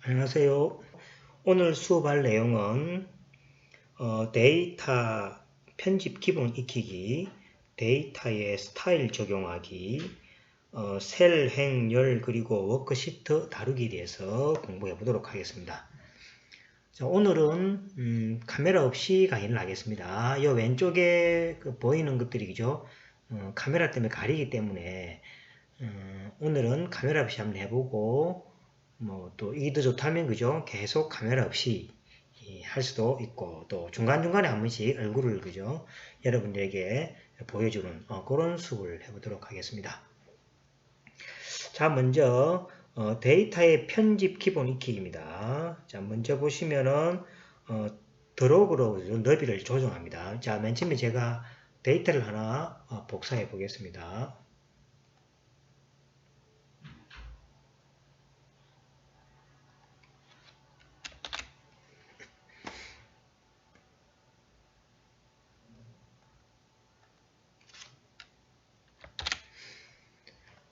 안녕하세요. 오늘 수업할 내용은 어, 데이터 편집 기본 익히기, 데이터의 스타일 적용하기, 어, 셀, 행, 열, 그리고 워크시트 다루기에 대해서 공부해 보도록 하겠습니다. 자, 오늘은 음, 카메라 없이 강의를 하겠습니다. 이 왼쪽에 그 보이는 것들이죠. 어, 카메라 때문에 가리기 때문에 어, 오늘은 카메라 없이 한번 해보고 뭐 또 이게 더 좋다면 그죠? 계속 카메라 없이 할 수도 있고 또 중간중간에 한 번씩 얼굴을 그죠? 여러분들에게 보여주는 어, 그런 수업을 해보도록 하겠습니다. 자 먼저 어, 데이터의 편집 기본 익히기입니다. 자 먼저 보시면은 어, 드로그로 너비를 조정합니다. 자 맨 처음에 제가 데이터를 하나 어, 복사해 보겠습니다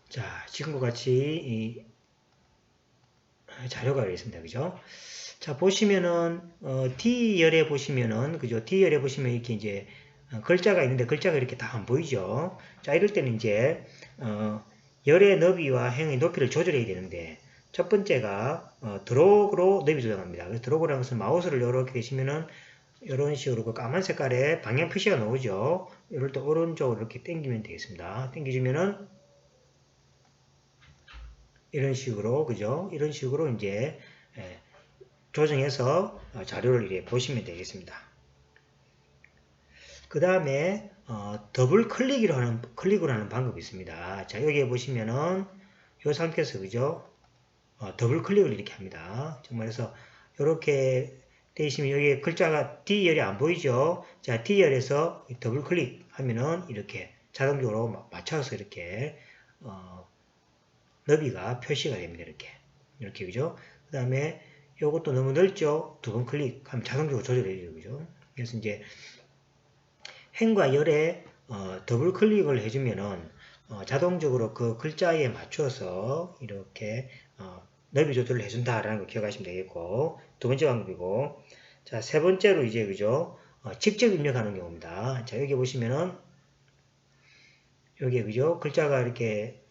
자, 지금과 같이 자료가 있습니다. 그죠? 자, 보시면은, 어, D열에 보시면은, 그죠? D열에 보시면 이렇게 이제, 어, 글자가 있는데 글자가 이렇게 다 안 보이죠? 자, 이럴 때는 이제, 어, 열의 너비와 행의 높이를 조절해야 되는데, 첫 번째가, 어, 드로그로 너비 조정합니다. 드로그라는 것은 마우스를 이렇게 되시면은, 이런 식으로 그 까만 색깔의 방향 표시가 나오죠? 이럴 때 오른쪽으로 이렇게 당기면 되겠습니다. 당겨주면은, 이런 식으로 그죠? 이런 식으로 이제 예, 조정해서 어, 자료를 이렇게 보시면 되겠습니다. 그 다음에 어, 더블 클릭으로 하는 클릭으로 하는 방법이 있습니다. 자 여기에 보시면은 이 상태에서 그죠? 어, 더블 클릭을 이렇게 합니다. 정말 해서 이렇게 되시면 여기 글자가 D열이 안 보이죠? 자 D열에서 더블 클릭하면은 이렇게 자동적으로 맞춰서 이렇게 어, 너비가 표시가 됩니다. 이렇게. 이렇게, 그죠? 그 다음에 요것도 너무 넓죠? 두 번 클릭하면 자동적으로 조절해줘요. 그죠? 그래서 이제 행과 열에 어, 더블 클릭을 해주면은 어, 자동적으로 그 글자에 맞춰서 이렇게 어, 넓이 조절을 해준다라는 걸 기억하시면 되겠고 두 번째 방법이고 자 세 번째로 이제 그죠 어, 직접 입력하는 경우입니다. 자 여기 보시면은 여기 그죠 글자가 이렇게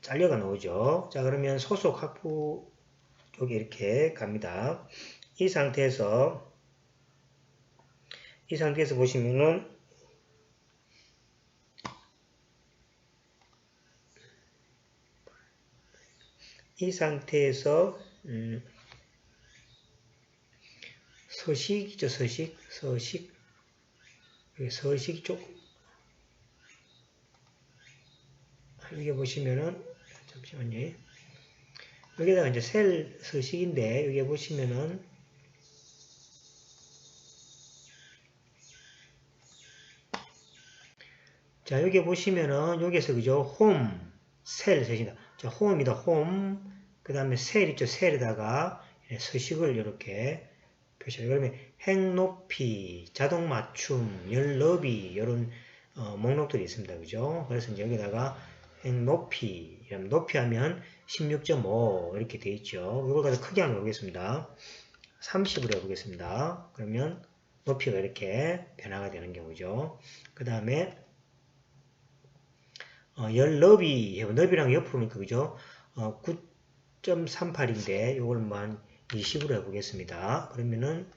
잘려가 나오죠. 자 그러면 소속 학부 쪽에 이렇게 갑니다. 이 상태에서 이 상태에서 보시면은 이 상태에서 음, 서식이죠 서식 서식 서식 쪽 여기 보시면은 잠시만요. 여기다가 이제 셀 서식인데 여기 보시면은 자 여기 보시면은 여기서 그죠 홈 셀 서식이다. 자 홈이다 홈. 그 다음에 셀 있죠 셀에다가 서식을 이렇게 표시해. 그러면 행 높이, 자동 맞춤, 열 너비 이런 어, 목록들이 있습니다. 그죠? 그래서 여기다가 높이 높이 하면 16.5 이렇게 돼 있죠. 이걸 가지고 크게 한번 해보겠습니다. 30으로 해보겠습니다. 그러면 높이가 이렇게 변화가 되는 경우죠. 그 다음에 어, 열 너비, 너비랑 옆으로 그죠? 어, 9.38인데 이걸 만 20으로 해보겠습니다. 그러면은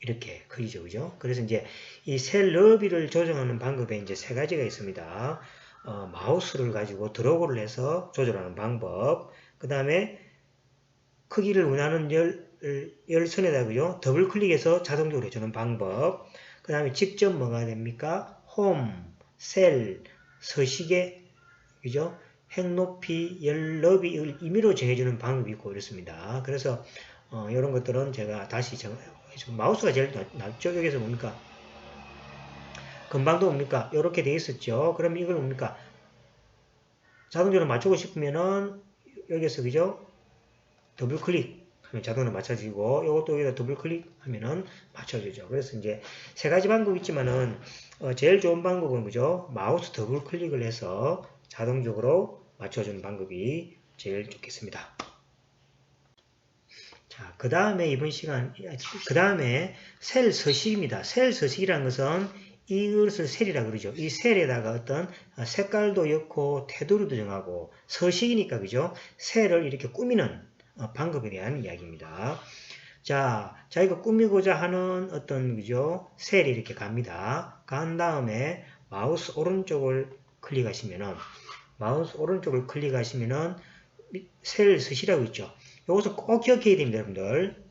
이렇게 크기죠, 그죠? 그래서 이제 이 셀 너비를 조정하는 방법에 이제 세 가지가 있습니다. 어, 마우스를 가지고 드로그를 해서 조절하는 방법. 그 다음에 크기를 원하는 열, 열선에다 그죠? 더블 클릭해서 자동적으로 해주는 방법. 그 다음에 직접 뭐가 됩니까? 홈, 셀, 서식에 그죠? 행 높이, 열 너비 를 임의로 정해주는 방법이 있고 이렇습니다. 그래서 어, 이런 것들은 제가 다시 정, 마우스가 제일 낫죠? 여기서 뭡니까 금방도 뭡니까? 이렇게 돼 있었죠. 그럼 이걸 뭡니까? 자동적으로 맞추고 싶으면은 여기서 그죠? 더블 클릭 하면 자동으로 맞춰지고 이것도 여기다 더블 클릭 하면은 맞춰지죠. 그래서 이제 세 가지 방법이 있지만은 어 제일 좋은 방법은 그죠? 마우스 더블 클릭을 해서 자동적으로 맞춰주는 방법이 제일 좋겠습니다. 자, 그 다음에 이번 시간, 그 다음에 셀 서식입니다. 셀 서식이라는 것은 이것을 셀이라 그러죠. 이 셀에다가 어떤 색깔도 넣고 테두리도 정하고 서식이니까 그죠. 셀을 이렇게 꾸미는 어, 방법에 대한 이야기입니다. 자, 자기가 꾸미고자 하는 어떤 그죠 셀이 이렇게 갑니다. 간 다음에 마우스 오른쪽을 클릭하시면은 마우스 오른쪽을 클릭하시면은 셀 서식이라고 있죠. 이것을 꼭 기억해야 됩니다, 여러분들.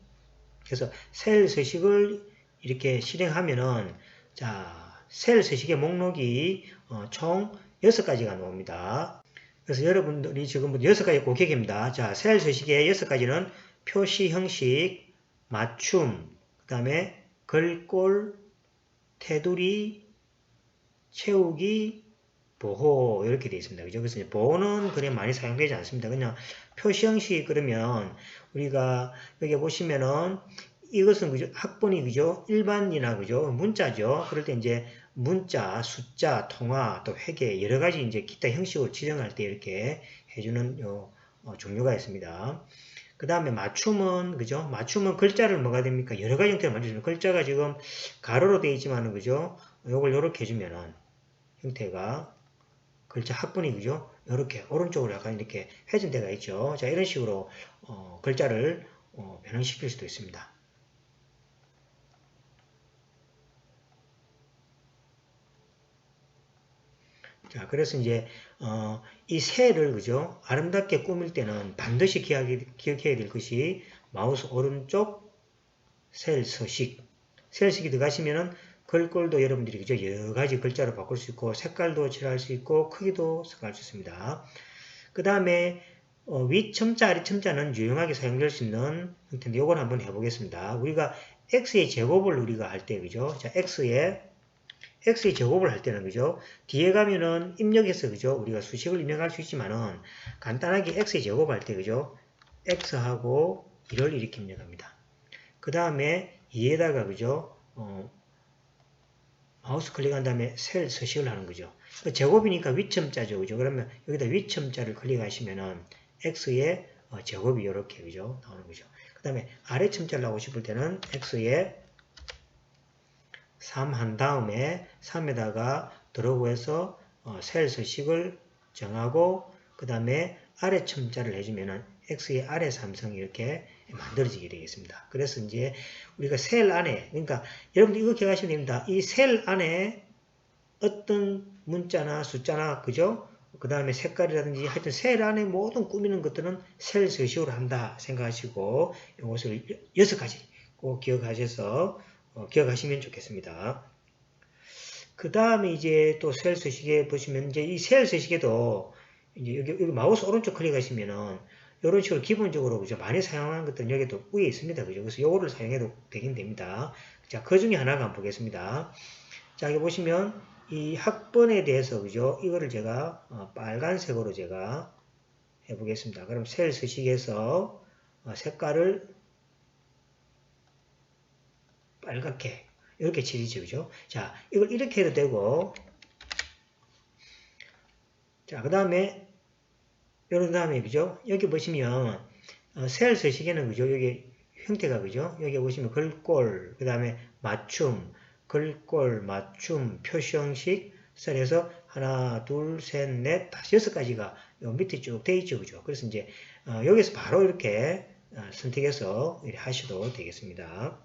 그래서 셀 서식을 이렇게 실행하면은 자, 셀 서식의 목록이 어, 총 6가지가 나옵니다. 그래서 여러분들이 지금부터 6가지 꼭 기억합니다. 자, 셀 서식의 6가지는 표시 형식, 맞춤, 그 다음에 글꼴, 테두리, 채우기, 보호 이렇게 되어 있습니다. 그죠? 그래서 보호는 그래 많이 사용되지 않습니다. 그냥 표시 형식 그러면 우리가 여기 보시면은 이것은 그죠? 학번이 그죠? 일반이나 그죠? 문자죠. 그럴 때 이제 문자, 숫자, 통화, 또 회계 여러 가지 이제 기타 형식으로 지정할 때 이렇게 해주는 요 어, 종류가 있습니다. 그 다음에 맞춤은 그죠? 맞춤은 글자를 뭐가 됩니까? 여러 가지 형태로 만들어줍니다. 글자가 지금 가로로 되어 있지만은 그죠? 요걸 요렇게 해주면은 형태가 글자 학분이 그죠? 이렇게 오른쪽으로 약간 이렇게 회전대가 있죠. 자 이런 식으로 어, 글자를 어, 변형시킬 수도 있습니다. 자, 그래서 이제 어, 이 새를 그죠 아름답게 꾸밀 때는 반드시 기억해, 기억해야 될 것이 마우스 오른쪽 셀 서식 셀식이 들어가시면은 글꼴도 여러분들이 그죠 여러 가지 글자로 바꿀 수 있고 색깔도 칠할 수 있고 크기도 색깔 수 있습니다. 그 다음에 어, 윗첨자 아래첨자는 유용하게 사용될 수 있는 형태인데 이걸 한번 해보겠습니다. 우리가 x의 제곱을 우리가 할 때 그죠 자 x의 x의 제곱을 할 때는 그죠? 뒤에 가면은 입력해서 그죠? 우리가 수식을 입력할 수 있지만은 간단하게 x의 제곱할 때 그죠? x하고 1을 이렇게 입력합니다. 그 다음에 2에다가 그죠? 어, 마우스 클릭한 다음에 셀 서식을 하는 거죠. 그 제곱이니까 위첨자죠. 그죠? 그러면 여기다 위첨자를 클릭하시면은 x의 어, 제곱이 이렇게 그죠? 나오는 거죠. 그 다음에 아래 첨자를 하고 싶을 때는 x의 3 한 다음에 3에다가 들어오해서 어, 셀 서식을 정하고 그 다음에 아래 첨자를 해주면은 x의 아래 삼성이 이렇게 만들어지게 되겠습니다. 그래서 이제 우리가 셀 안에 그러니까 여러분들 이거 기억하시면 됩니다. 이 셀 안에 어떤 문자나 숫자나 그죠? 그 다음에 색깔이라든지 하여튼 셀 안에 모든 꾸미는 것들은 셀 서식으로 한다 생각하시고 이것을 여섯 가지 꼭 기억하셔서 어, 기억하시면 좋겠습니다. 그 다음에 이제 또 셀 서식에 보시면 이제 이 셀 서식에도 이제 여기, 여기 마우스 오른쪽 클릭하시면은 이런 식으로 기본적으로 그죠 많이 사용하는 것들은 여기도 위에 있습니다. 그죠? 그래서 요거를 사용해도 되긴 됩니다. 자, 그 중에 하나가 보겠습니다. 자, 여기 보시면 이 학번에 대해서 그죠? 이거를 제가 어, 빨간색으로 제가 해보겠습니다. 그럼 셀 서식에서 어, 색깔을 빨갛게 이렇게 칠이죠. 그죠? 자, 이걸 이렇게 해도 되고 자, 그 다음에 이런 다음에 그죠? 여기 보시면 어, 셀 서식에는 그죠? 여기 형태가 그죠? 여기 보시면 글꼴, 그 다음에 맞춤, 글꼴, 맞춤, 표시 형식, 셀에서 하나, 둘, 셋, 넷, 다섯, 여섯 가지가 요 밑에 쭉 돼 있죠. 그죠? 그래서 이제 어, 여기서 바로 이렇게 어, 선택해서 이렇게 하셔도 되겠습니다.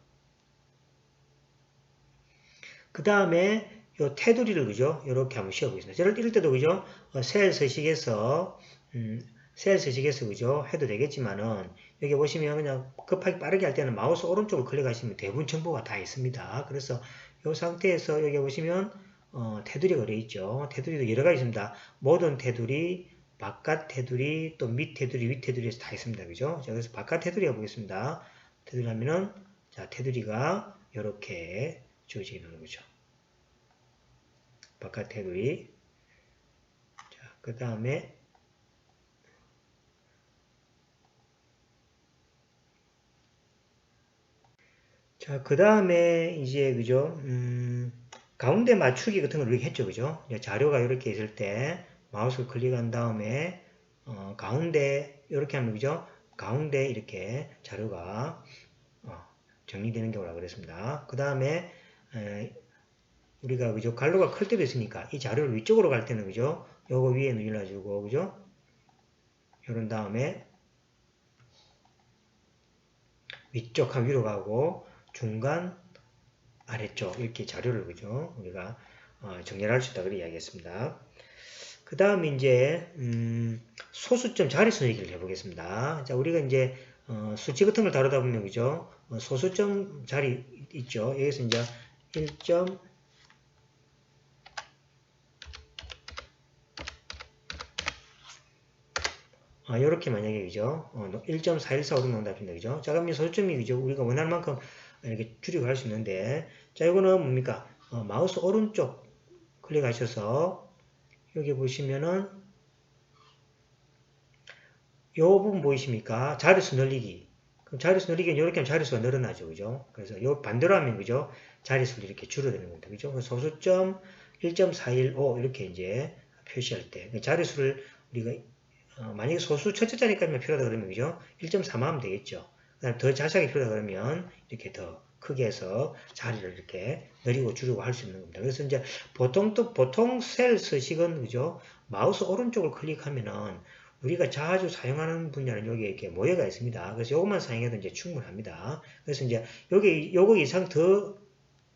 그 다음에 요 테두리를 그죠? 이렇게 한번 씌워보겠습니다. 이럴, 이럴 때도 그죠? 어, 셀 서식에서 음, 셀 서식에서 그죠? 해도 되겠지만은 여기 보시면 그냥 급하게 빠르게 할 때는 마우스 오른쪽을 클릭하시면 대부분 정보가 다 있습니다. 그래서 이 상태에서 여기 보시면 어, 테두리가 되어 있죠. 테두리도 여러 가지 있습니다. 모든 테두리, 바깥 테두리, 또 밑 테두리, 윗 테두리에서 다 있습니다. 그죠? 자, 그래서 바깥 테두리 해보겠습니다. 테두리 하면은 자, 테두리가 이렇게 주어지게 되는 거죠. 바깥 테두리. 자, 그 다음에 자, 그 다음에 이제 그죠? 음, 가운데 맞추기 같은 걸 이렇게 했죠, 그죠? 자료가 이렇게 있을 때 마우스를 클릭한 다음에 어, 가운데 이렇게 하면 그죠? 가운데 이렇게 자료가 어, 정리되는 경우라 그랬습니다. 그 다음에 우리가 그죠 갈로가 클 때도 있으니까 이 자료를 위쪽으로 갈 때는 그죠 요거 위에 눌러주고 그죠 이런 다음에 위쪽 한 위로 가고 중간 아래쪽 이렇게 자료를 그죠 우리가 어, 정렬할 수 있다 그렇게 이야기했습니다. 그 다음 이제 음, 소수점 자리수 얘기를 해보겠습니다. 자 우리가 이제 어, 수치 같은 걸 다루다 보면 그죠 어, 소수점 자리 있죠. 여기서 이제 1점 아, 이렇게 만약에 그죠? 어, 1.414 오르는 답입니다. 그죠? 자, 그러면 소점이 그죠? 우리가 원하는 만큼 이렇게 출입을 할수 있는데, 자, 이거는 뭡니까? 어, 마우스 오른쪽 클릭하셔서 여기 보시면은 요 부분 보이십니까? 자릿수 늘리기. 그럼 자릿수 늘리기는 이렇게 하면 자릿수가 늘어나죠. 그죠? 그래서 요 반대로 하면 그죠? 자릿수를 이렇게 줄여드는 겁니다. 그죠? 소수점 1.415 이렇게 이제 표시할 때그 자릿수를 우리가 어, 만약에 소수 첫째 자리까지만 필요하다 그러면 그죠? 1.3 하면 되겠죠. 그다음 더 자세하게 필요하다 그러면 이렇게 더 크게 해서 자리를 이렇게 늘리고 줄이고 할 수 있는 겁니다. 그래서 이제 보통 또 보통 셀 서식은 그죠? 마우스 오른쪽을 클릭하면은 우리가 자주 사용하는 분야는 여기에 이렇게 모여가 있습니다. 그래서 이것만 사용해도 이제 충분합니다. 그래서 이제 여기 요거 이상 더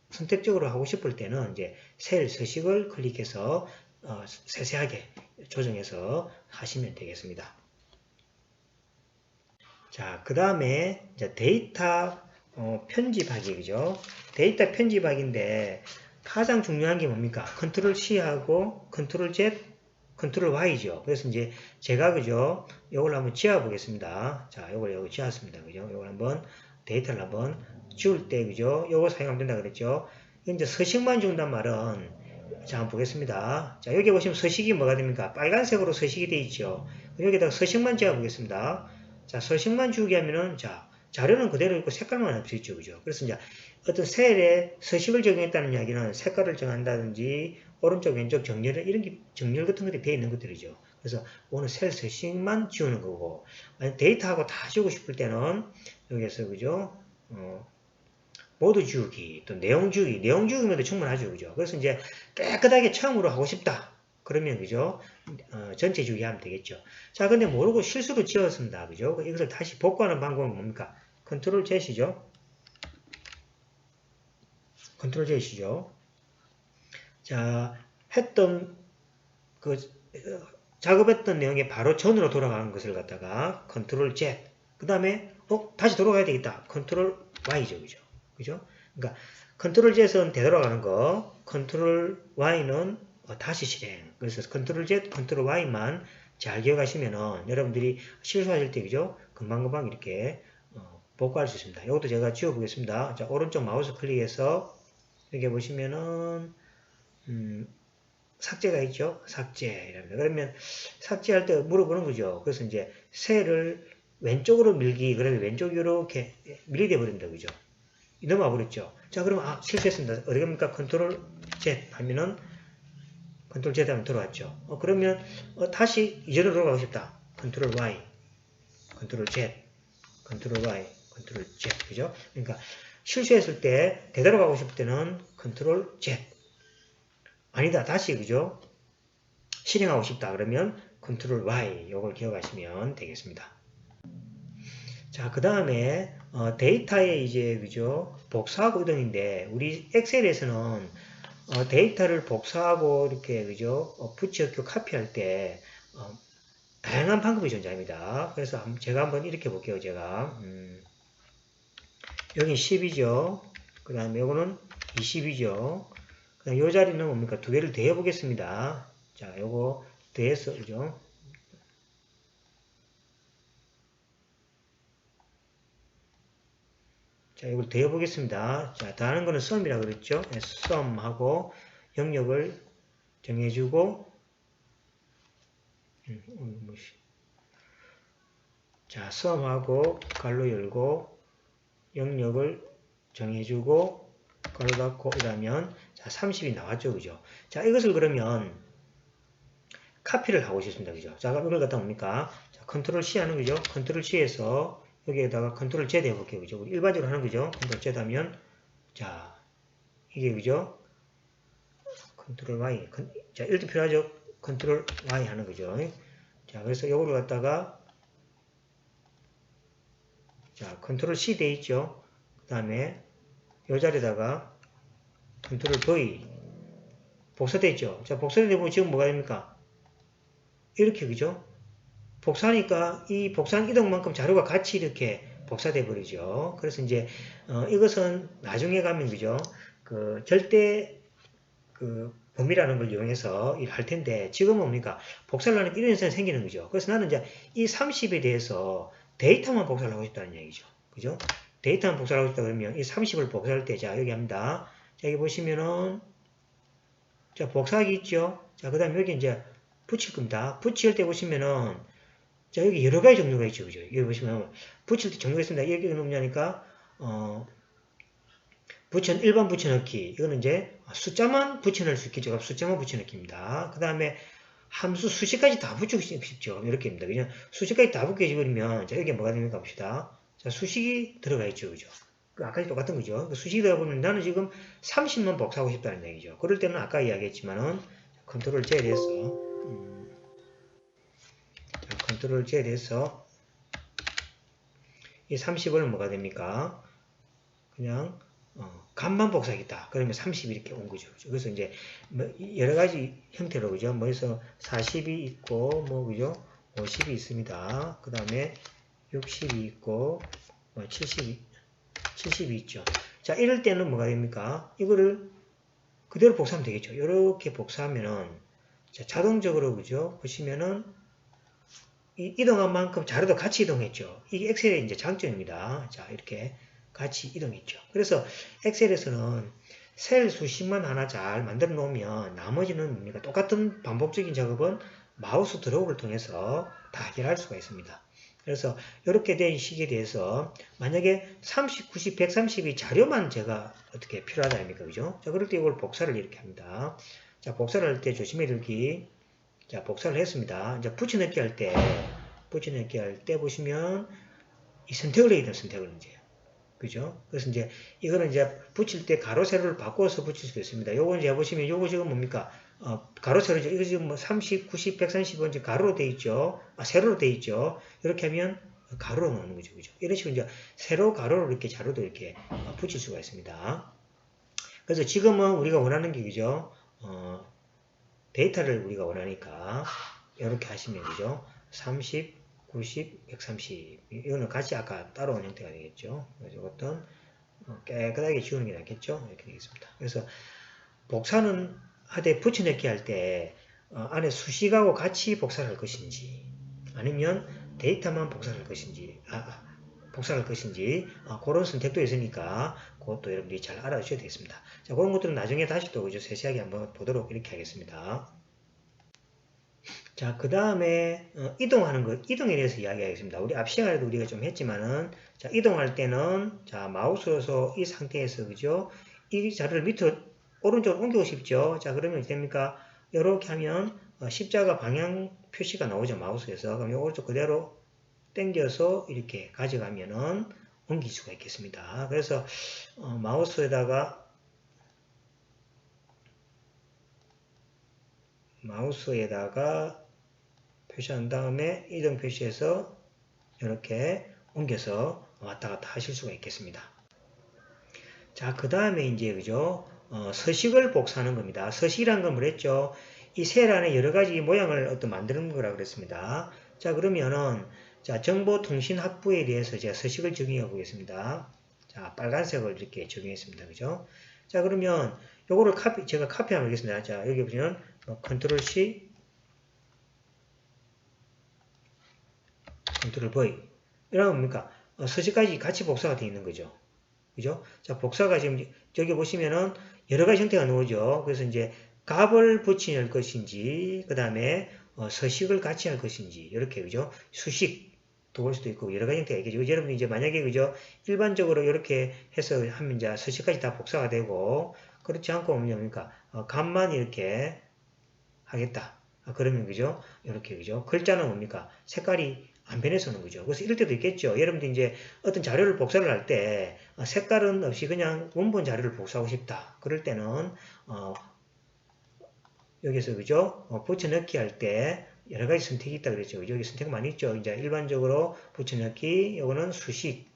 선택적으로 하고 싶을 때는 이제 셀 서식을 클릭해서 어, 세세하게 조정해서 하시면 되겠습니다. 자, 그 다음에 데이터 어, 편집하기 그죠? 데이터 편집하기인데 가장 중요한 게 뭡니까? 컨트롤 C하고 컨트롤 Z, 컨트롤 Y죠. 그래서 이제 제가 그죠? 이걸 한번 지워 보겠습니다. 자, 이걸 여기 지웠습니다. 그죠? 이걸 한번 데이터를 한번 지울 때 그죠? 이거 사용하면 된다 그랬죠? 이제 서식만 준단 말은 자, 한번 보겠습니다. 자, 여기 보시면 서식이 뭐가 됩니까? 빨간색으로 서식이 되어 있죠. 여기다가 서식만 지어 보겠습니다. 자, 서식만 주게 하면은, 자, 자료는 그대로 있고 색깔만 없어 있죠. 그죠? 그래서 이제 어떤 셀에 서식을 적용했다는 이야기는 색깔을 정한다든지, 오른쪽, 왼쪽 정렬, 이런 게, 정렬 같은 것들이 되어 있는 것들이죠. 그래서 오늘 셀 서식만 지우는 거고, 만약 데이터하고 다 지우고 싶을 때는, 여기에서, 그죠? 어, 모두 지우기, 또 내용 지우기, 내용 지우기면도 충분하죠. 그죠? 그래서 이제 깨끗하게 처음으로 하고 싶다. 그러면 그죠? 어, 전체 지우기 하면 되겠죠. 자, 근데 모르고 실수로 지웠습니다. 그죠? 이것을 다시 복구하는 방법은 뭡니까? 컨트롤 Z시죠? 컨트롤 Z시죠? 자, 했던 그 어, 작업했던 내용에 바로 전으로 돌아가는 것을 갖다가 컨트롤 Z 그 다음에 어 다시 돌아가야 되겠다 컨트롤 Y죠 그죠 그죠? 그러니까 컨트롤 Z는 되돌아가는 거, 컨트롤 Y는 어, 다시 실행. 그래서 컨트롤 Z, 컨트롤 Y만 잘 기억하시면은 여러분들이 실수하실 때 그죠? 금방금방 이렇게 어, 복구할 수 있습니다. 이것도 제가 지워보겠습니다. 자, 오른쪽 마우스 클릭해서 여기 보시면은 음, 삭제가 있죠? 삭제. 그러면 삭제할 때 물어보는 거죠. 그래서 이제 셀을 왼쪽으로 밀기, 그러면 왼쪽으로 이렇게 밀게 버린다. 그죠? 넘어와 버렸죠. 자, 그러면 아, 실수했습니다. 어디 갑니까? 컨트롤 Z 하면은 컨트롤 Z 하면 들어왔죠. 어, 그러면 어, 다시 이전으로 돌아가고 싶다. 컨트롤 Y, 컨트롤 Z, 컨트롤 Y, 컨트롤 Z. 그죠? 그러니까 실수했을 때 되돌아 가고 싶을 때는 컨트롤 Z. 아니다. 다시 그죠? 실행하고 싶다. 그러면 컨트롤 Y. 이걸 기억하시면 되겠습니다. 자, 그 다음에 어, 데이터에 이제 그죠 복사하고 이동인데 우리 엑셀에서는 어, 데이터를 복사하고 이렇게 그죠 어, 붙여넣기 카피할 때 어, 다양한 방법이 존재합니다. 그래서 제가 한번 이렇게 볼게요. 제가 음, 여기 10이죠. 그 다음에 요거는 20이죠. 그 다음 요 자리는 뭡니까? 두 개를 더해 보겠습니다. 자, 요거 더해서 그죠? 자, 이걸 더해 보겠습니다. 자, 더하는 거는 sum이라고 그랬죠? 네, sum하고 영역을 정해주고, 음, 음 자, sum하고 갈로 열고, 영역을 정해주고, 갈로 닫고, 이러면, 자, 30이 나왔죠. 그죠? 자, 이것을 그러면, 카피를 하고 싶습니다. 그죠? 자, 그럼 이걸 갖다 뭡니까? 자, 컨트롤 C 하는 거죠? 컨트롤 C에서 여기에다가 컨트롤 Z 해볼게요. 그죠? 일반적으로 하는 거죠? 컨트롤 Z 하면, 자, 이게 그죠? 컨트롤 Y. 컨, 자, 이럴 때 필요하죠? 컨트롤 Y 하는 거죠. 자, 그래서 요거를 갖다가, 자, 컨트롤 C 돼 있죠? 그 다음에, 요 자리에다가, 컨트롤 V. 복사돼 있죠? 자, 복사돼 보면 지금 뭐가 됩니까? 이렇게, 그죠? 복사하니까 이 복사한 이동만큼 자료가 같이 이렇게 복사돼 버리죠. 그래서 이제 어, 이것은 나중에 가면 그죠? 그 절대 그 범위라는 걸 이용해서 일할 텐데 지금 뭡니까? 복사를 하는 이런 현상이 생기는 거죠. 그래서 나는 이제 이 30에 대해서 데이터만 복사를 하고 싶다는 얘기죠. 그죠? 데이터만 복사를 하고 싶다 그러면 이 30을 복사할 때 자 여기 합니다. 자 여기 보시면은 자 복사하기 있죠. 자 그 다음 에 여기 이제 붙일 겁니다. 붙일 때 보시면은 자, 여기 여러 가지 종류가 있죠. 그죠? 여기 보시면, 붙일 때 종류가 있습니다. 여기가 뭐냐니까, 어, 붙여, 일반 붙여넣기. 이거는 이제 숫자만 붙여넣을 수 있겠죠. 숫자만 붙여넣기입니다. 그 다음에 함수 수식까지 다 붙이고 싶죠. 이렇게입니다. 그냥 수식까지 다 붙게 버리면, 자, 여기 뭐가 됩니까? 봅시다. 자, 수식이 들어가 있죠. 그죠? 그 아까 똑같은 거죠. 그 수식이 들어가면 나는 지금 30만 복사하고 싶다는 얘기죠. 그럴 때는 아까 이야기했지만은, 컨트롤 Z에 대해서, 음, 컨트롤 Z에 대해서 이 30은 뭐가 됩니까? 그냥 어, 간만 복사하겠다. 그러면 30 이렇게 온 거죠. 그래서 이제 뭐 여러 가지 형태로 그죠. 뭐 해서 40이 있고 뭐 그죠. 50이 있습니다. 그 다음에 60이 있고 뭐 70이 70이 있죠. 자 이럴 때는 뭐가 됩니까? 이거를 그대로 복사하면 되겠죠. 이렇게 복사하면은 자, 자동적으로 그죠. 보시면은 이동한 만큼 자료도 같이 이동했죠. 이게 엑셀의 이제 장점입니다. 자, 이렇게 같이 이동했죠. 그래서 엑셀에서는 셀 수식만 하나 잘 만들어 놓으면 나머지는 뭡니까? 똑같은 반복적인 작업은 마우스 드로우를 통해서 다 해결할 수가 있습니다. 그래서 이렇게 된 식에 대해서 만약에 30, 90, 130이 자료만 제가 어떻게 필요하다 아닙니까? 그죠? 자, 그럴 때 이걸 복사를 이렇게 합니다. 자, 복사를 할 때 조심해 두기 자, 복사를 했습니다. 이제 붙여넣기 할 때, 붙여넣기 할 때 보시면 이 선택을 해야 돼요, 선택을 이제. 그죠? 그래서 이제 이거는 이제 붙일 때 가로 세로를 바꿔서 붙일 수도 있습니다. 요거 이제 보시면 요거 지금 뭡니까? 어, 가로 세로죠. 이거 지금 뭐 30, 90, 130은 이제 가로로 돼 있죠. 아, 세로로 돼 있죠. 이렇게 하면 가로로 나오는 거죠. 그죠? 이런 식으로 이제 세로, 가로로 이렇게 자료도 이렇게 어, 붙일 수가 있습니다. 그래서 지금은 우리가 원하는 게 그죠? 어, 데이터를 우리가 원하니까 이렇게 하시면 되죠. 30, 90, 130 이거는 같이 아까 따로 온 형태가 되겠죠. 그래서 이것도 깨끗하게 지우는 게 낫겠죠. 이렇게 되겠습니다. 그래서 복사는 하되 붙여넣기 할때 어, 안에 수식하고 같이 복사를 할 것인지 아니면 데이터만 복사를 할 것인지 아, 아 복사할 것인지 어, 그런 선택도 있으니까 그것도 여러분들이 잘 알아주셔야 되겠습니다. 자, 그런 것들은 나중에 다시 또 그죠 세세하게 한번 보도록 이렇게 하겠습니다. 자, 그 다음에 어, 이동하는 것, 이동에 대해서 이야기하겠습니다. 우리 앞 시간에도 우리가 좀 했지만은 자, 이동할 때는 자, 마우스로서 이 상태에서 그죠? 이 자료를 밑으로 오른쪽으로 옮기고 싶죠? 자, 그러면 됩니까? 이렇게 하면 어, 십자가 방향 표시가 나오죠, 마우스에서. 그럼 이 오른쪽 그대로 당겨서 이렇게 가져가면은 옮길 수가 있겠습니다. 그래서 어, 마우스에다가 마우스에다가 표시한 다음에 이동 표시해서 이렇게 옮겨서 왔다 갔다 하실 수가 있겠습니다. 자, 그 다음에 이제 그죠? 어, 서식을 복사하는 겁니다. 서식이란 건 뭐랬죠? 이 셀 안에 여러 가지 모양을 어떤 만드는 거라 그랬습니다. 자, 그러면은 자, 정보통신학부에 대해서 제가 서식을 적용해 보겠습니다. 자, 빨간색을 이렇게 적용했습니다. 그죠? 자, 그러면 요거를 카피, 제가 카피하면 되겠습니다. 자, 여기 보시면 뭐 컨트롤 C, 컨트롤 V. 이러면 뭡니까? 어, 서식까지 같이 복사가 되어 있는 거죠. 그죠? 자, 복사가 지금 저기 보시면은 여러 가지 형태가 나오죠. 그래서 이제 값을 붙이는 것인지, 그 다음에 어, 서식을 같이 할 것인지, 이렇게, 그죠? 수식, 도볼 수도 있고 여러 가지 형태가 있겠죠. 여러분 이제 만약에 그죠 일반적으로 이렇게 해서 하면 이제 서식까지 다 복사가 되고 그렇지 않고 뭐냐니까 어, 값만 이렇게 하겠다. 아, 그러면 그죠? 이렇게 그죠? 글자는 뭡니까? 색깔이 안 변해서는 그죠? 그래서 이럴 때도 있겠죠. 여러분들 이제 어떤 자료를 복사를 할 때 색깔은 없이 그냥 원본 자료를 복사하고 싶다. 그럴 때는 어, 여기서 그죠? 어, 붙여넣기 할 때 여러 가지 선택이 있다 그랬죠. 여기 선택 많이 있죠. 이제 일반적으로 붙여넣기, 이거는 수식,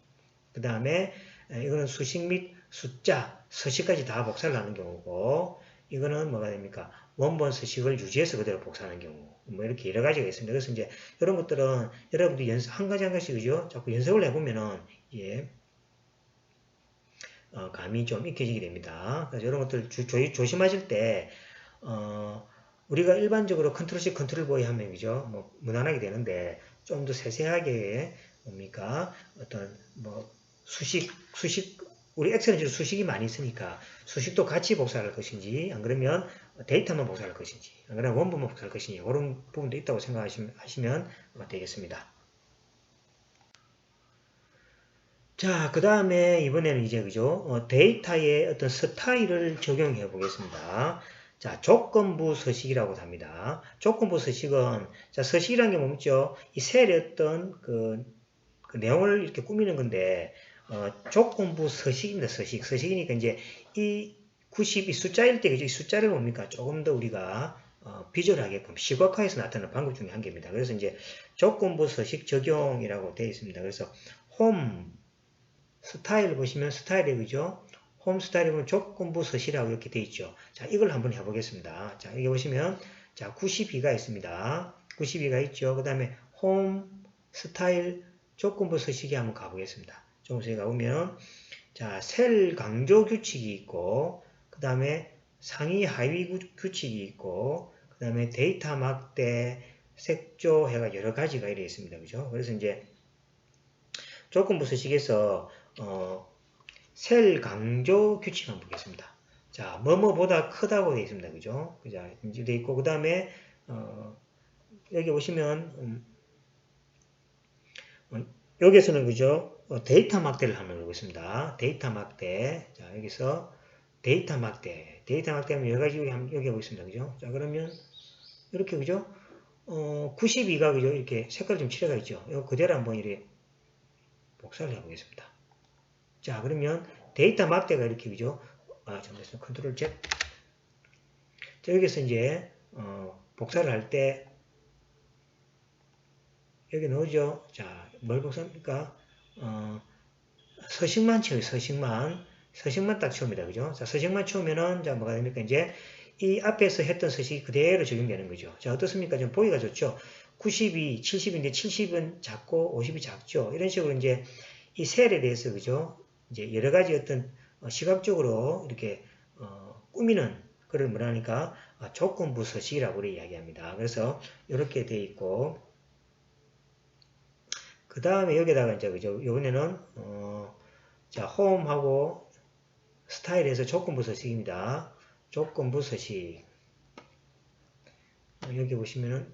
그 다음에 이거는 수식 및 숫자, 서식까지 다 복사를 하는 경우고, 이거는 뭐가 됩니까? 원본 서식을 유지해서 그대로 복사하는 경우. 뭐 이렇게 여러 가지가 있습니다. 그래서 이제 이런 것들은 여러분들이 연습, 한 가지 한 가지 그죠? 자꾸 연습을 해보면은, 예, 어, 감이 좀 익혀지게 됩니다. 그래서 이런 것들 주, 조, 조심하실 때, 어, 우리가 일반적으로 컨트롤 C, 컨트롤 V 하면 그죠? 뭐 무난하게 되는데 좀 더 세세하게 뭡니까? 어떤 뭐 수식, 수식 우리 엑셀은 지금 수식이 많이 있으니까 수식도 같이 복사할 것인지 안 그러면 데이터만 복사할 것인지 안 그러면 원본만 복사할 것인지 그런 부분도 있다고 생각하시면 되겠습니다. 자, 그 다음에 이번에는 이제 그죠? 어, 데이터의 어떤 스타일을 적용해 보겠습니다. 자, 조건부 서식이라고 합니다. 조건부 서식은, 자, 서식이라는 게 뭐죠? 이 어떤 그, 그 내용을 이렇게 꾸미는 건데, 어, 조건부 서식입니다. 서식. 서식이니까 이제 이 90이 숫자일 때, 그죠? 이 숫자를 뭡니까? 조금 더 우리가 어, 비주얼하게끔 시각화해서 나타내는 방법 중에 한 개입니다. 그래서 이제 조건부 서식 적용이라고 되어 있습니다. 그래서 홈 스타일 보시면 스타일이 그죠? 홈 스타일이 보면 조건부 서식이라고 이렇게 되어 있죠. 자, 이걸 한번 해보겠습니다. 자, 여기 보시면 자, 92가 있습니다. 92가 있죠. 그 다음에 홈 스타일 조건부 서식이 한번 가보겠습니다. 조금씩 가보면 자, 셀 강조 규칙이 있고 그 다음에 상위 하위 규칙이 있고 그 다음에 데이터 막대 색조 해가 여러 가지가 이래 있습니다. 그죠? 그래서 이제 조건부 서식에서 어, 셀 강조 규칙 한번 보겠습니다. 자, 뭐뭐보다 크다고 되어 있습니다. 그죠? 그죠? 이제 돼 있고, 그 다음에, 어, 여기 보시면, 음, 어, 여기서는 그죠? 어, 데이터 막대를 한번 해보겠습니다. 데이터 막대. 자, 여기서 데이터 막대. 데이터 막대 하면 여러 가지 여기 보겠습니다. 그죠? 자, 그러면, 이렇게, 그죠? 어, 92가 그죠? 이렇게 색깔 좀 칠해가 있죠? 이거 그대로 한번 이렇게 복사를 해보겠습니다. 자, 그러면 데이터 막대가 이렇게 그죠? 아, 잠깐만 컨트롤 Z. 자, 여기서 이제 어, 복사를 할 때 여기 넣어죠. 자, 뭘 복사합니까? 어, 서식만 채워요. 서식만. 서식만 딱 채웁니다. 그죠? 자, 서식만 채우면은 자, 뭐가 됩니까? 이제 이 앞에서 했던 서식이 그대로 적용되는 거죠. 자, 어떻습니까? 좀 보기가 좋죠? 90이 70인데 70은 작고 50이 작죠. 이런 식으로 이제 이 셀에 대해서 그죠? 이제 여러 가지 어떤 어, 시각적으로 이렇게 어, 꾸미는 그걸 뭐라니까 아, 조건부 서식이라고 이야기합니다. 그래서 이렇게 돼 있고 그 다음에 여기다가 이제 그죠? 이번에는 어, 자 홈하고 스타일에서 조건부 서식입니다. 조건부 서식 어, 여기 보시면은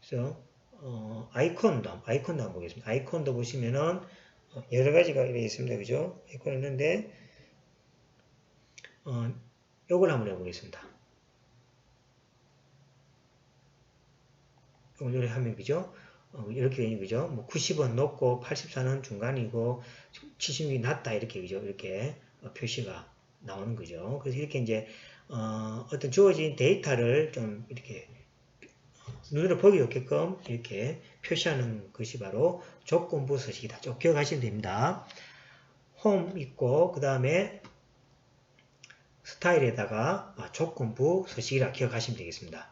그래서 어, 아이콘도, 한번 보겠습니다. 아이콘도 보시면은 어, 여러 가지가 있습니다. 그죠? 아이콘 있는데, 어, 요걸 한번 해보겠습니다. 요걸 하면, 그죠? 어, 이렇게 되는 거죠. 뭐 90은 높고 84는 중간이고 76이 낮다 이렇게 그죠? 이렇게 어, 표시가 나오는 거죠. 그래서 이렇게 이제 어, 어떤 주어진 데이터를 좀 이렇게 눈으로 보기 좋게끔 이렇게 표시하는 것이 바로 조건부 서식이다. 쭉 기억하시면 됩니다. 홈 있고 그 다음에 스타일에다가 아, 조건부 서식이라 기억하시면 되겠습니다.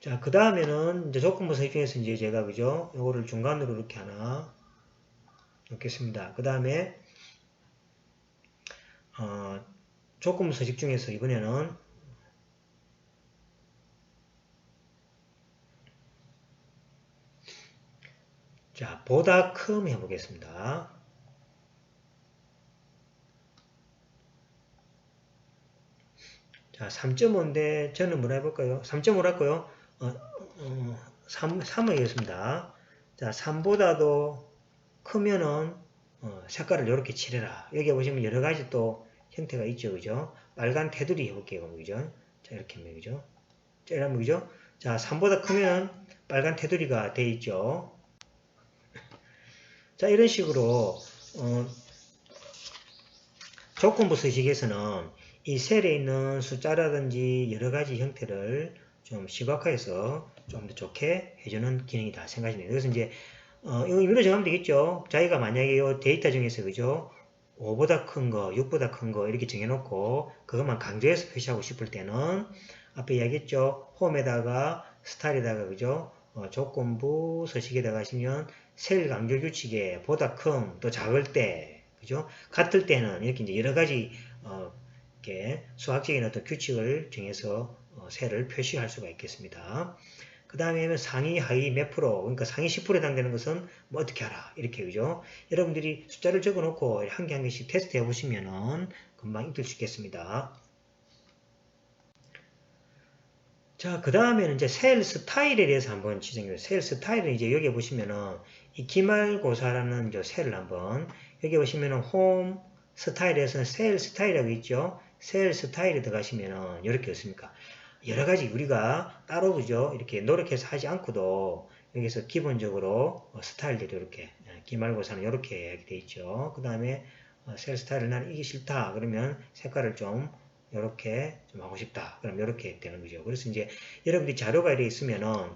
자, 그 다음에는 이제 조건부 서식 중에서 이제 제가 그죠? 요거를 중간으로 이렇게 하나 놓겠습니다. 그 다음에 어, 조건부 서식 중에서 이번에는 자, 보다 큼 해보겠습니다. 자, 3.5인데 저는 뭐라 해볼까요? 3.5로 할까요? 어, 어, 3, 3을 하겠습니다. 자, 3보다도 크면은 어, 색깔을 이렇게 칠해라. 여기 보시면 여러 가지 또 형태가 있죠. 그죠? 빨간 테두리 해볼게요. 그죠? 자, 이렇게 하면 그죠? 자, 이러면 그죠? 자, 3보다 크면 빨간 테두리가 돼 있죠. 자, 이런 식으로 어, 조건부 서식에서는 이 셀에 있는 숫자라든지 여러 가지 형태를 좀 시각화해서 좀 더 좋게 해주는 기능이다 생각하시면. 그래서 이제 어, 이거 임의로 정하면 되겠죠. 자기가 만약에 이 데이터 중에서 그죠? 5보다 큰 거, 6보다 큰 거 이렇게 정해놓고 그것만 강조해서 표시하고 싶을 때는 앞에 이야기했죠. 홈에다가 스타일에다가 그죠? 어, 조건부 서식에다가 하시면 셀 강조 규칙에 보다 큰, 또 작을 때, 그죠? 같을 때는 이렇게 이제 여러 가지 어, 이렇게 수학적인 어떤 규칙을 정해서 어, 셀을 표시할 수가 있겠습니다. 그 다음에는 상위, 하위 몇 프로, 그러니까 상위 10%에 해당되는 것은 뭐 어떻게 하라. 이렇게, 그죠? 여러분들이 숫자를 적어 놓고 한 개 한 개씩 테스트 해 보시면은 금방 익힐 수 있겠습니다. 자, 그 다음에는 이제 셀 스타일에 대해서 한번 지정해요. 셀 스타일은 이제 여기 보시면은 이 기말고사라는 저 셀을 한번 여기 보시면은 홈 스타일에서는 셀 스타일이라고 있죠. 셀 스타일에 들어가시면은 이렇게 있습니까? 여러 가지 우리가 따로 그죠 이렇게 노력해서 하지 않고도 여기서 기본적으로 어, 스타일들이 이렇게 예, 기말고사는 이렇게 돼 있죠. 그 다음에 어, 셀 스타일을 나는 이게 싫다 그러면 색깔을 좀 이렇게 좀 하고 싶다 그럼 이렇게 되는 거죠. 그래서 이제 여러분들이 자료가 이렇게 있으면은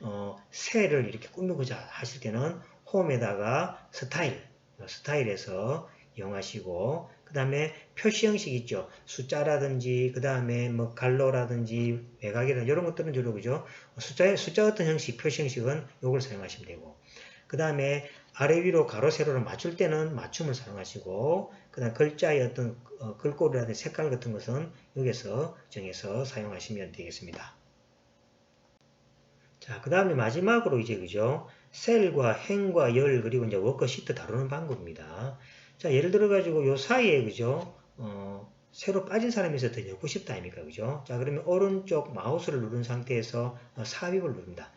어, 셀을 이렇게 꾸미고자 하실 때는 홈에다가 스타일 어, 스타일에서 이용하시고 그 다음에 표시 형식 있죠. 숫자라든지 그 다음에 뭐 갈로라든지 외곽이라든지 이런 것들은 주로 그죠. 숫자 숫자 어떤 형식 표시 형식은 이걸 사용하시면 되고 그 다음에 아래 위로 가로 세로를 맞출 때는 맞춤을 사용하시고 그 다음 글자의 어떤 어, 글꼴이라든지 색깔 같은 것은 여기서 정해서 사용하시면 되겠습니다. 자, 그 다음에 마지막으로 이제 그죠? 셀과 행과 열 그리고 이제 워크시트 다루는 방법입니다. 자, 예를 들어 가지고 요 사이에 그죠? 어, 새로 빠진 사람이 있어서 더 넣고 싶다 아닙니까? 그죠? 자, 그러면 오른쪽 마우스를 누른 상태에서 어, 삽입을 누른다.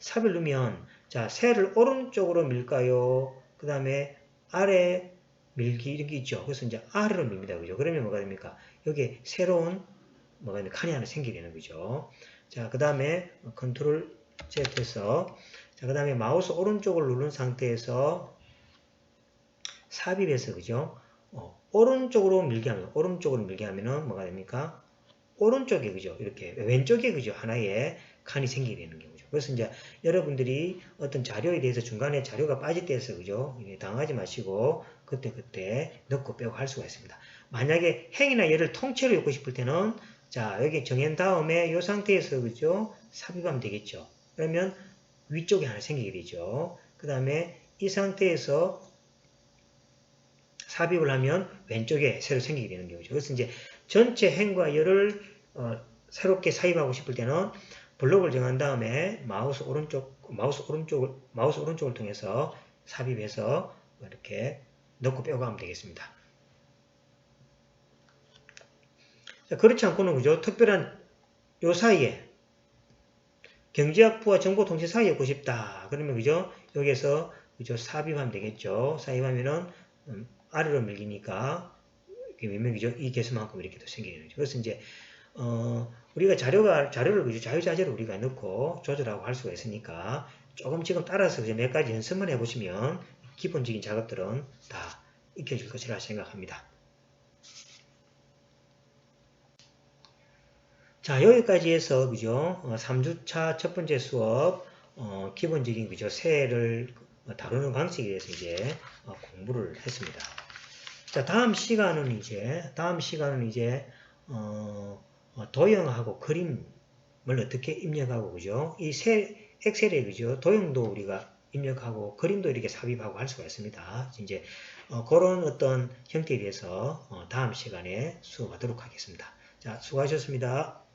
삽입을 누르면 자, 셀을 오른쪽으로 밀까요? 그 다음에 아래 밀기 이렇게 있죠. 그래서 이제 아래로 밀니다. 그죠? 그러면 뭐가 됩니까? 여기에 새로운 뭐가 있는 칸이 하나 생기게 되는 거죠. 자, 그 다음에 컨트롤 Z해서 자, 그 다음에 마우스 오른쪽을 누른 상태에서 삽입해서 그죠? 어, 오른쪽으로 밀게 하면 오른쪽으로 밀게 하면은 뭐가 됩니까? 오른쪽에 그죠? 이렇게 왼쪽에 그죠? 하나의 칸이 생기게 되는 경우죠. 그래서 이제 여러분들이 어떤 자료에 대해서 중간에 자료가 빠질 때에서 그죠? 당하지 마시고 그때 그때 넣고 빼고 할 수가 있습니다. 만약에 행이나 얘를 통째로 읽고 싶을 때는 자 여기 정한 다음에 이 상태에서 그죠? 삽입하면 되겠죠. 그러면 위쪽에 하나 생기게 되죠. 그 다음에 이 상태에서 삽입을 하면 왼쪽에 새로 생기게 되는 경우죠. 그래서 이제 전체 행과 열을 어, 새롭게 삽입하고 싶을 때는 블록을 정한 다음에 마우스 오른쪽 마우스 오른쪽을 마우스 오른쪽을 통해서 삽입해서 이렇게 넣고 빼고 하면 되겠습니다. 자, 그렇지 않고는 그죠? 특별한 요 사이에 경제학부와 정보통치 사이에 있고 싶다. 그러면 그죠? 여기에서 그죠? 삽입하면 되겠죠. 삽입하면은 음, 아래로 밀리니까 이게 몇 명이죠? 이 개수만큼 이렇게 또 생기는 거죠. 그래서 이제 어, 우리가 자료가 자료를 그죠? 자유자재로 우리가 넣고 조절하고 할 수가 있으니까 조금 지금 따라서 그죠? 몇 가지 연습만 해보시면 기본적인 작업들은 다 익혀질 것이라 생각합니다. 자, 여기까지 해서, 그죠? 어, 3주차 첫 번째 수업, 어, 기본적인, 그죠? 새를 다루는 방식에 대해서 이제 어, 공부를 했습니다. 자, 다음 시간은 이제, 다음 시간은 이제, 어, 어, 도형하고 그림을 어떻게 입력하고, 그죠? 이 세, 엑셀에, 그죠? 도형도 우리가 입력하고, 그림도 이렇게 삽입하고 할 수가 있습니다. 이제, 어, 그런 어떤 형태에 대해서 어, 다음 시간에 수업하도록 하겠습니다. 자, 수고하셨습니다.